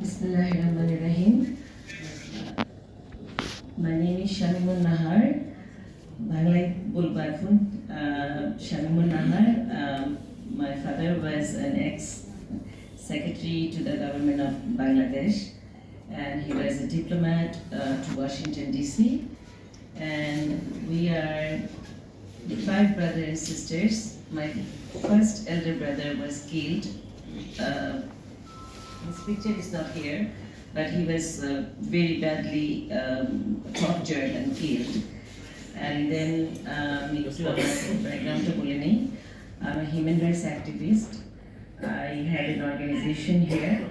Bismillahirrahmanirrahim. My name is Shamimun Nahar. বাংলায় বলবো এখন Shamimul Nahar my father was an ex secretary to the government of Bangladesh and he was a diplomat uh, to Washington DC and we are the five brothers and sisters my first elder brother was killed uh, his picture is not here, but he was uh, very badly um, tortured and killed. And then um, was I'm a human rights activist. I had an organization here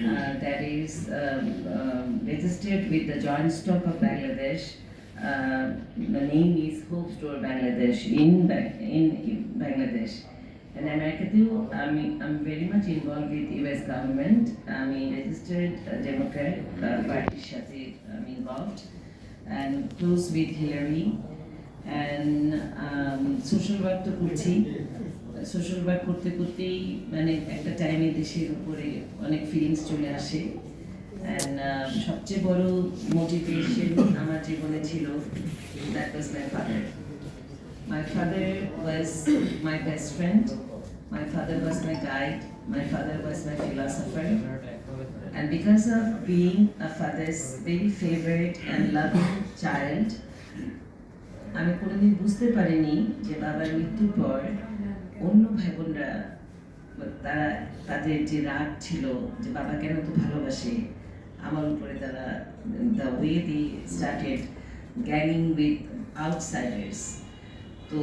uh, that is um, um, registered with the Joint Stock of Bangladesh. Uh, the name is Hope Store Bangladesh in, ba in, in Bangladesh. And আমেরিকাতেও আমি I'm very much involved with US government. আমি registered uh, Democrat পার্টির সাথে আমি involved and close with Hillary and um, social work তো করছি social work করতে করতেই মানে একটা টাইমে দেশের উপরে অনেক ফিলিংস চলে আসে সবচেয়ে বড় মোটিভেশন আমার জীবনে ছিল that was my father My father was my best friend. My father was my guide. My father was my philosopher. And because of being a father's very favorite and loving child, আমি কোনোদিন বুঝতে পারিনি যে বাবার মৃত্যুর পর অন্য ভাই বোনরা তারা তাদের যে রাগ ছিল যে বাবা কেন তো ভালোবাসে আমার উপরে তারা দ্য ওয়ে দি স্টার্টেড গ্যাংিং উইথ আউটসাইডার্স তো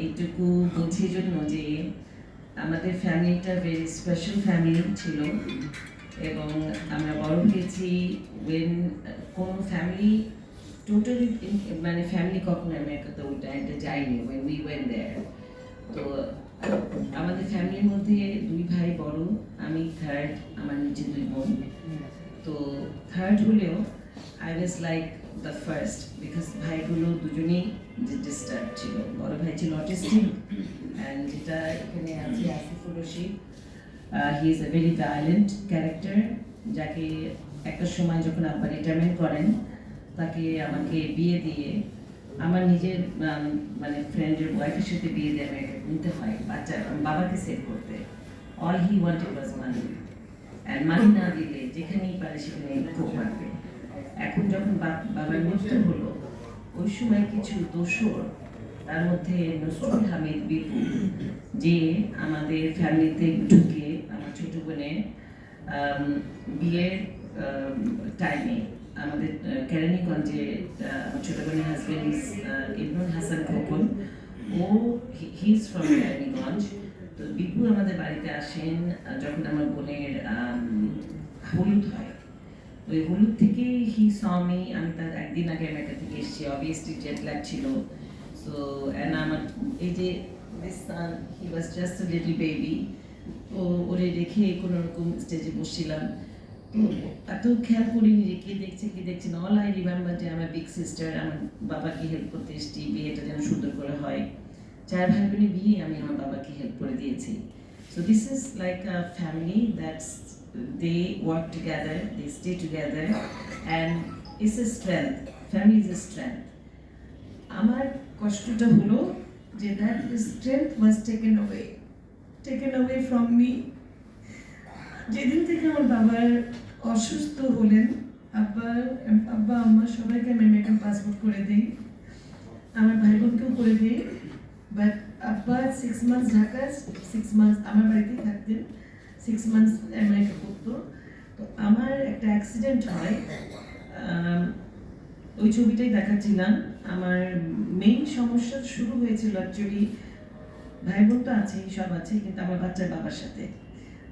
এইটুকু বুঝি জন্য যে আমাদের ফ্যামিলিটা ভেরি স্পেশাল ফ্যামিলি ছিল এবং আমরা বড় হয়েছি ওয়েন কোন ফ্যামিলি টোটালি মানে ফ্যামিলি কখনো আমেরিকাতে ওই টাইমটা যায়নি ওয়েন উই ওয়েন দেয়ার তো আমাদের ফ্যামিলির মধ্যে দুই ভাই বড় আমি থার্ড আমার নিচে দুই বোন। তো থার্ড হলেও I was like the first because ভাইগুলো দুজনেই ডিস্টার্ব ছিল। বড় ভাই ছিল অটিস্টিক অ্যান্ড যেটা এখানে আছে Asifur Rashid he is a very violent character যাকে একটা সময় যখন আব্বা রিটায়ারমেন্ট করেন তাকে আমাকে বিয়ে দিয়ে আমার নিজের মানে ফ্রেন্ডের ওয়াইফের সাথে বিয়ে দিয়ে আমাকে নিতে হয় বাচ্চা বাবাকে সেভ করতে। All he wanted was money and money না দিলে যেখানেই পারে সেখানে খুব মারবে। এখন যখন বাবার মৃত্যু হলো ওই সময় কিছু দোষর তার মধ্যে নসরুল হামিদ বিপু যে আমাদের ফ্যামিলিতে ঢুকে আমার ছোট আম, বিয়ের টাইমে আমাদের কেরানীগঞ্জে আমার ছোট বোনের হাজবেন্ড ইস ইবনুল হাসান খোকন। ও হি ইজ ফ্রম কেরানীগঞ্জ। তো বিপু আমাদের বাড়িতে আসেন যখন আমার বোনের হলুদ হয়। ওই হলুদ থেকে হি সমি আমি তার একদিন আগে আমেরিকা থেকে এসেছি অবভিয়াসলি জেট ল্যাগ ছিল। সো অ্যান্ড আমার এই যে this son he was just little baby তো ওরে রেখে কোনো রকম স্টেজে বসছিলাম। এত খেয়াল করিনি যে কে দেখছে কে দেখছে না। অল আই রিমেম্বার যে আমার বিগ সিস্টার আমার বাবাকে হেল্প করতে এসেছি, বিয়েটা যেন সুন্দর করে হয়। চার ভাই বোনের বিয়ে আমি আমার বাবাকে হেল্প করে দিয়েছি। So this is like a family that's they work together, they stay together, and it's a strength. Family is a strength. আমার কষ্টটা হলো যে that strength was taken away, taken away from me. যেদিন থেকে আমার বাবার অসুস্থ হলেন আব্বা আব্বা আম্মা সবাইকে আমি আমেরিকান পাসপোর্ট করে দিই আমার ভাই বোনকেও করে দিই বাট আব্বা six months Dhaka six months আমার বাড়িতেই থাকতেন সিক্স মান্থস আমেরিকা করতো তো আমার একটা অ্যাক্সিডেন্ট হয় ওই ছবিটাই দেখাচ্ছিলাম। আমার মেইন সমস্যা শুরু হয়েছিল অ্যাকচুয়ালি ভাই বোন তো আছেই, সব আছে কিন্তু আমার বাচ্চার বাবার সাথে।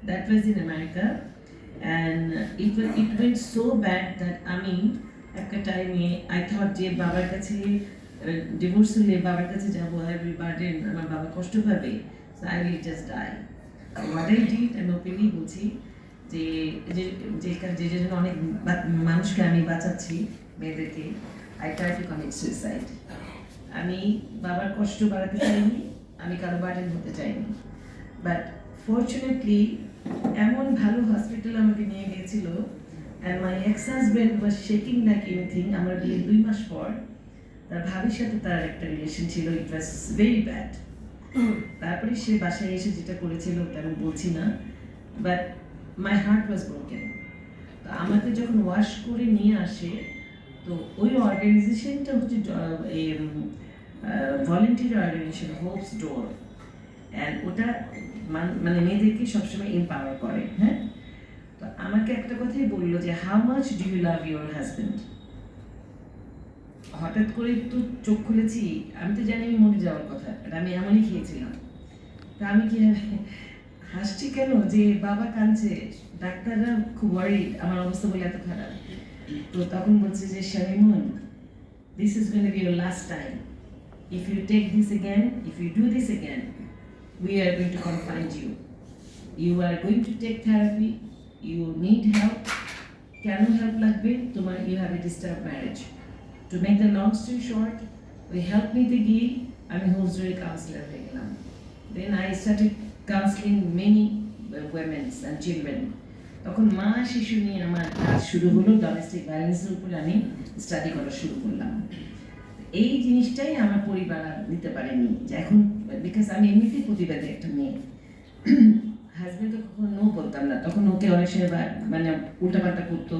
That was in America and it it went so bad that আমি একটা টাইমে আই থট যে বাবার কাছে ডিভোর্স হলে বাবার কাছে যাব আই বার্ডেন আমার বাবা কষ্ট পাবে so I will just die what I did আমি ওপেনলি বলছি যে যে যে জন্য অনেক মানুষকে আমি বাঁচাচ্ছি মেয়েদেরকে I try to commit suicide আমি বাবার কষ্ট বাড়াতে চাইনি, আমি কারও বার্ডেন হতে চাইনি। বাট ফর্চুনেটলি এমন ভালো হসপিটাল আমাকে নিয়ে গিয়েছিল and my ex husband was shaking like anything আমার বিয়ের দুই মাস পর তার ভাবির সাথে তার একটা রিলেশন ছিল ইট ওয়াজ ভেরি ব্যাড তারপরে সে বাসায় এসে যেটা করেছিল ওটা আমি বলছি না but my heart was broken তো আমাকে যখন ওয়াশ করে নিয়ে আসে, তো ওই অর্গানাইজেশনটা হচ্ছে volunteer organization hopes door and ওটা মান- মেয়েদেরকে সবসময় এম্পাওয়ার করে হ্যাঁ? তো আমাকে একটা কথাই বলল যে how much do you love your husband হঠাৎ করে তো চোখ খুলেছি, আমি তো জানি আমি মরে যাওয়ার কথা এটা আমি এমনই খেয়েছিলাম। তা আমি কি হাসছি কেন যে বাবা কাঁদছে? ডাক্তাররা খুব ওয়ারিড আমার অবস্থা বলে এত খারাপ। তো তখন বলছে যে Shamimun this is going be your last time if you take this again if you do this again we are going to confine you. You are going to take therapy. You need help কেন help লাগবে? তোমার you have a disturb marriage to make the long story short ওই help নিতে গিয়ে আমি হোলসডোরে counsellor হয়ে গেলাম then I started counselling many womens and children তখন মা শিশু নিয়ে আমার কাজ শুরু হলো ডোমেস্টিক ভায়োলেন্সের উপরে আমি স্টাডি করা শুরু করলাম। এই জিনিসটাই আমার পরিবার নিতে পারেনি। যে এখন বিকজ আমি এমনিতেই প্রতিবাদী একটা মেয়ে। হাজবেন্ডকে কখনো নো বলতাম না। তখন ওকে অনেক সময় মানে উল্টাপাল্টা করতো।